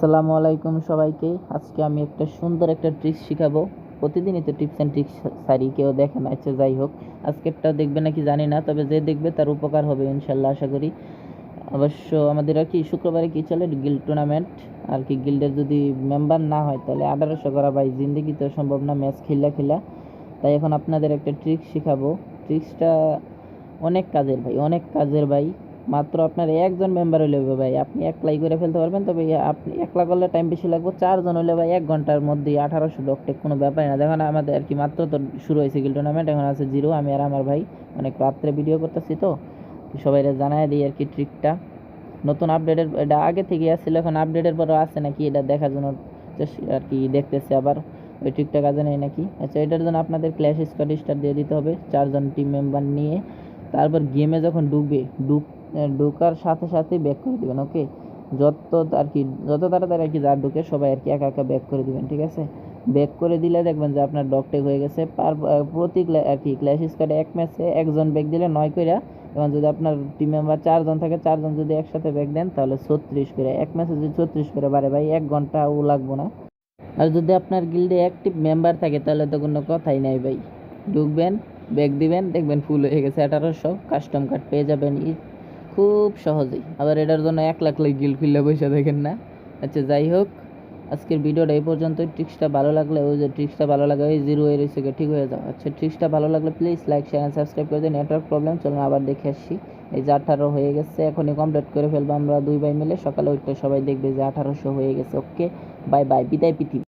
আসসালামু আলাইকুম সবাইকে। আজকে আমি একটা সুন্দর একটা ট্রিক্স শিখাবো। প্রতিদিনই তো টিপস অ্যান্ড ট্রিক্স সারি, কেউ দেখে না আচ্ছা যাই হোক। আজকেরটা দেখবে নাকি জানি না, তবে যে দেখবে তার উপকার হবে ইনশাল্লাহ, আশা করি। অবশ্য আমাদের আর কি শুক্রবারে কি চলে? গিল্ড টুর্নামেন্ট আর কি গিল্ডের যদি মেম্বার না হয়, তাহলে আঠারোশো করা ভাই, জিন্দিগি তো সম্ভব না ম্যাচ খেলা খেলা। তাই এখন আপনাদের একটা ট্রিক্স শিখাবো। ট্রিক্সটা অনেক কাজের ভাই, অনেক কাজের ভাই। মাত্র আপনার একজন মেম্বার হলে হবে ভাই। আপনি একলাই করে ফেলতে পারবেন, তবে আপনি একলা করলে টাইম বেশি লাগবে। চারজন হলে ভাই এক ঘণ্টার মধ্যেই আঠারোশো ডকটেক কোনো ব্যাপারই না। দেখুন, আমাদের আর কি মাত্র তো শুরু হয়েছে গিল টুর্নামেন্ট এখন আছে জিরো। আমি আর আমার ভাই অনেক রাত্রে ভিডিও করতেছি তো। সবাই জানাই দিই আর কি ট্রিকটা নতুন আপডেটের এটা আগে থেকে আসছিল, এখন আপডেটের পরও আছে নাকি? এটা দেখার জন্য আর কি দেখতেছে আবার। ওই ট্রিকটা কাজে নেই নাকি? আচ্ছা এটার জন্য আপনাদের ক্ল্যাশ স্কোয়াড স্টার দিয়ে দিতে হবে। চারজন টিম মেম্বার নিয়ে। তারপর গেমে যখন ঢুকবে, ঢুক ঢোকার সাথে সাথে ব্যাক করে দিবেন ওকে যত আর কি, যত তাড়াতাড়ি আর কি যার ঢুকে সবাই আর কি একা একা ব্যাক করে দিবেন, ঠিক আছে? ব্যাক করে দিলে দেখবেন যে আপনার ডকটেক হয়ে গেছে। পার প্রতি আর কি ক্ল্যাশ স্কোয়াডে এক ম্যাচে একজন ব্যাক দিলে নয় কইরা, এবং যদি আপনার টিম মেম্বার চারজন থাকে, চারজন যদি একসাথে ব্যাক দেন, তাহলে ছত্রিশ করে এক ম্যাচে যদি ছত্রিশ করে বাড়ে ভাই, এক ঘন্টাও লাগবো না। আর যদি আপনার গিল্ডে অ্যাক্টিভ মেম্বার থাকে, তাহলে তো কোনো কথাই নাই ভাই। ঢুকবেন ব্যাগ দিবেন, দেখবেন ফুল হয়ে গেছে। আঠারোশো কাস্টম কার্ড পেয়ে যাবেন। ই খুব সহজেই। আবার এটার জন্য এক লাখ লাখ গিল খুললে বসে দেখেন না। আচ্ছা যাই হোক, আজকের ভিডিওটা এই পর্যন্ত ট্রিক্সটা ভালো লাগলে ওই যে ট্রিক্সটা ভালো লাগে, ওই জিরো এর হয়েছে ঠিক হয়ে যাও আচ্ছা ট্রিক্সটা ভালো লাগলে প্লিজ লাইক শেয়ার সাবস্ক্রাইব করে দিন। নেটওয়ার্ক প্রবলেম চলুন আবার দেখে আসছি এই যে আঠারো হয়ে গেছে, এখনই কমপ্লিট করে ফেলব আমরা দুই ভাই মিলে। সকালে ওইটা সবাই দেখবে যে আঠারোশো হয়ে গেছে। ওকে বাই বাই বিদায় পৃথিবী